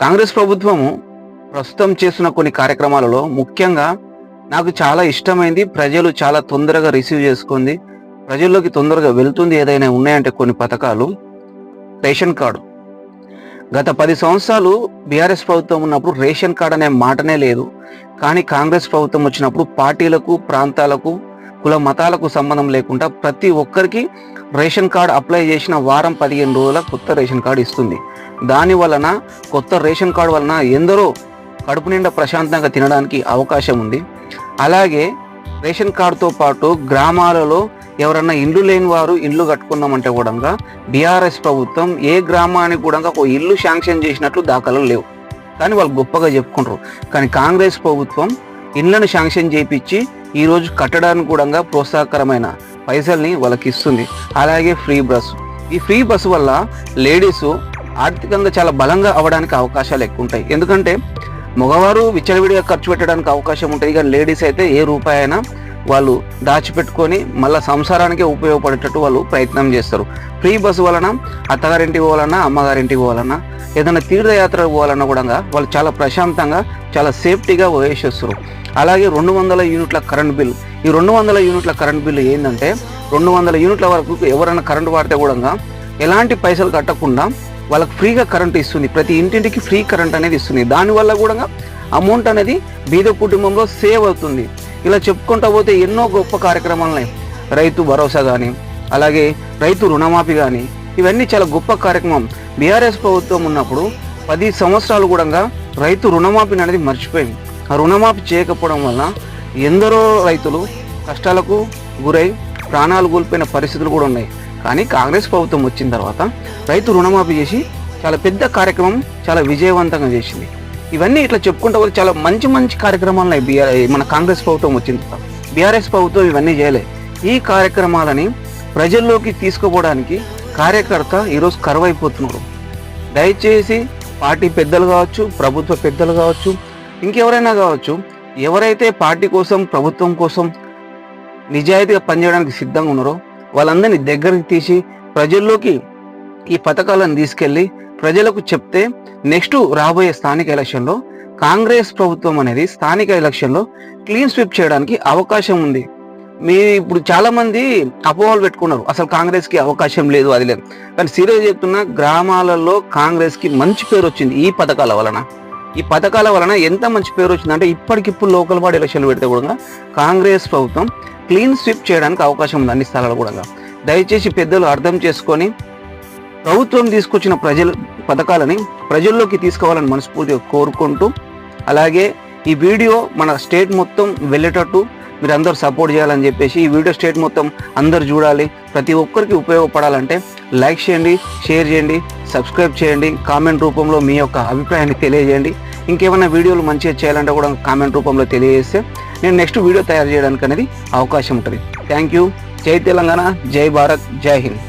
కాంగ్రెస్ ప్రభుత్వము ప్రస్తుతం చేస్తున్న కొన్ని కార్యక్రమాలలో ముఖ్యంగా నాకు చాలా ఇష్టమైంది. ప్రజలు చాలా తొందరగా రిసీవ్ చేసుకుంది. ప్రజల్లోకి తొందరగా వెళ్తుంది ఏదైనా ఉన్నాయంటే కొన్ని పథకాలు. Ration card. గత పది సంవత్సరాలు బీఆర్ఎస్ ప్రభుత్వం ఉన్నప్పుడు రేషన్ కార్డు అనే మాటనే లేదు. కానీ కాంగ్రెస్ ప్రభుత్వం వచ్చినప్పుడు పార్టీలకు ప్రాంతాలకు కుల మతాలకు సంబంధం లేకుండా ప్రతి ఒక్కరికి రేషన్ కార్డు అప్లై చేసిన వారం పదిహేను రోజుల కొత్త రేషన్ కార్డు ఇస్తుంది. దాని వలన కొత్త రేషన్ కార్డు వలన ఎందరో కడుపు నిండా ప్రశాంతంగా తినడానికి అవకాశం ఉంది. అలాగే రేషన్ కార్డుతో పాటు గ్రామాలలో ఎవరన్నా ఇల్లు లేని వారు ఇల్లు కట్టుకున్నామంటే కూడా బీఆర్ఎస్ ప్రభుత్వం ఏ గ్రామానికి కూడా ఒక ఇల్లు శాంక్షన్ చేసినట్లు దాఖలు లేవు. కానీ వాళ్ళు గొప్పగా చెప్పుకుంటారు. కానీ కాంగ్రెస్ ప్రభుత్వం ఇళ్ళను శాంక్షన్ చేయించి ఈరోజు కట్టడానికి కూడా ప్రోత్సాహకరమైన పైసల్ని వాళ్ళకి ఇస్తుంది అలాగే ఫ్రీ బస్సు ఈ ఫ్రీ బస్సు వల్ల లేడీస్ ఆర్థికంగా చాలా బలంగా అవడానికి అవకాశాలు ఎక్కువ ఉంటాయి. ఎందుకంటే మగవారు విచ్చలవిడిగా ఖర్చు పెట్టడానికి అవకాశం ఉంటుంది కానీ లేడీస్ అయితే ఏ రూపాయి అయినా వాళ్ళు దాచిపెట్టుకొని మళ్ళీ సంసారానికే ఉపయోగపడేటట్టు వాళ్ళు ప్రయత్నం చేస్తారు. ఫ్రీ బస్సు వలన అత్తగారింటికి పోవాలన్నా అమ్మగారింటికి పోవాలన్నా ఏదైనా తీర్థయాత్ర పోవాలన్నా కూడా వాళ్ళు చాలా ప్రశాంతంగా చాలా సేఫ్టీగా వేసేస్తారు అలాగే రెండు వందల యూనిట్ల కరెంట్ బిల్. ఈ రెండు వందల యూనిట్ల కరెంట్ బిల్లు ఏంటంటే రెండు వందల యూనిట్ల వరకు ఎవరైనా కరెంట్ వాడితే కూడా ఎలాంటి పైసలు కట్టకుండా వాళ్ళకి ఫ్రీగా కరెంట్ ఇస్తుంది. ప్రతి ఇంటింటికి ఫ్రీ కరెంట్ అనేది ఇస్తుంది. దానివల్ల కూడా అమౌంట్ అనేది బీద కుటుంబంలో సేవ్ అవుతుంది. ఇలా చెప్పుకుంటా పోతే ఎన్నో గొప్ప కార్యక్రమాలు ఉన్నాయి రైతు భరోసా కానీ అలాగే రైతు రుణమాఫీ కానీ ఇవన్నీ చాలా గొప్ప కార్యక్రమం. బీఆర్ఎస్ ప్రభుత్వం ఉన్నప్పుడు పది సంవత్సరాలు కూడా రైతు రుణమాఫీ అనేది మర్చిపోయింది. ఆ రుణమాఫీ చేయకపోవడం వల్ల ఎందరో రైతులు కష్టాలకు గురై ప్రాణాలు కోల్పోయిన పరిస్థితులు కూడా ఉన్నాయి. కానీ కాంగ్రెస్ ప్రభుత్వం వచ్చిన తర్వాత రైతు రుణమాఫీ చేసి చాలా పెద్ద కార్యక్రమం చాలా విజయవంతంగా చేసింది. ఇవన్నీ ఇట్లా చెప్పుకుంటూ చాలా మంచి మంచి కార్యక్రమాలు ఉన్నాయి బీఆర్ మన కాంగ్రెస్ ప్రభుత్వం వచ్చింది. బీఆర్ఎస్ ప్రభుత్వం ఇవన్నీ చేయలే. ఈ కార్యక్రమాలని ప్రజల్లోకి తీసుకుపోవడానికి కార్యకర్త ఈరోజు కరువైపోతున్నారు. దయచేసి పార్టీ పెద్దలు కావచ్చు ప్రభుత్వ పెద్దలు కావచ్చు ఇంకెవరైనా కావచ్చు ఎవరైతే పార్టీ కోసం ప్రభుత్వం కోసం నిజాయితీగా పనిచేయడానికి సిద్ధంగా ఉన్నారో వాళ్ళందరినీ దగ్గరికి తీసి ప్రజల్లోకి ఈ పథకాలను తీసుకెళ్ళి ప్రజలకు చెప్తే నెక్స్ట్ రాబోయే స్థానిక ఎలక్షన్లో కాంగ్రెస్ ప్రభుత్వం అనేది స్థానిక ఎలక్షన్లో క్లీన్ స్వీప్ చేయడానికి అవకాశం ఉంది. మీ ఇప్పుడు చాలా మంది అపోహలు పెట్టుకున్నారు. అసలు కాంగ్రెస్కి అవకాశం లేదు అది లేదు. కానీ సీరియస్ చెప్తున్న గ్రామాలలో కాంగ్రెస్కి మంచి పేరు వచ్చింది ఈ పథకాల వలన. ఈ పథకాల వలన ఎంత మంచి పేరు వచ్చిందంటే ఇప్పటికిప్పుడు లోకల్ బాడీ ఎలక్షన్లు పెడితే కూడా కాంగ్రెస్ ప్రభుత్వం క్లీన్ స్వీప్ చేయడానికి అవకాశం ఉంది అన్ని స్థలాలు కూడా. దయచేసి పెద్దలు అర్థం చేసుకొని ప్రభుత్వం తీసుకొచ్చిన ప్రజల పథకాలని ప్రజల్లోకి తీసుకోవాలని మనస్ఫూర్తిగా కోరుకుంటూ అలాగే ఈ వీడియో మన స్టేట్ మొత్తం వెళ్ళేటట్టు మీరు అందరూ సపోర్ట్ చేయాలని చెప్పేసి ఈ వీడియో స్టేట్ మొత్తం అందరు చూడాలి. ప్రతి ఒక్కరికి ఉపయోగపడాలంటే లైక్ చేయండి షేర్ చేయండి సబ్స్క్రైబ్ చేయండి కామెంట్ రూపంలో మీ యొక్క అభిప్రాయాన్ని తెలియజేయండి. ఇంకేమైనా వీడియోలు మంచిగా చేయాలంటే కూడా కామెంట్ రూపంలో తెలియజేస్తే నేను నెక్స్ట్ వీడియో తయారు చేయడానికి అనేది అవకాశం ఉంటుంది. Thank you. జై తెలంగాణ జై భారత్ జై హింద్.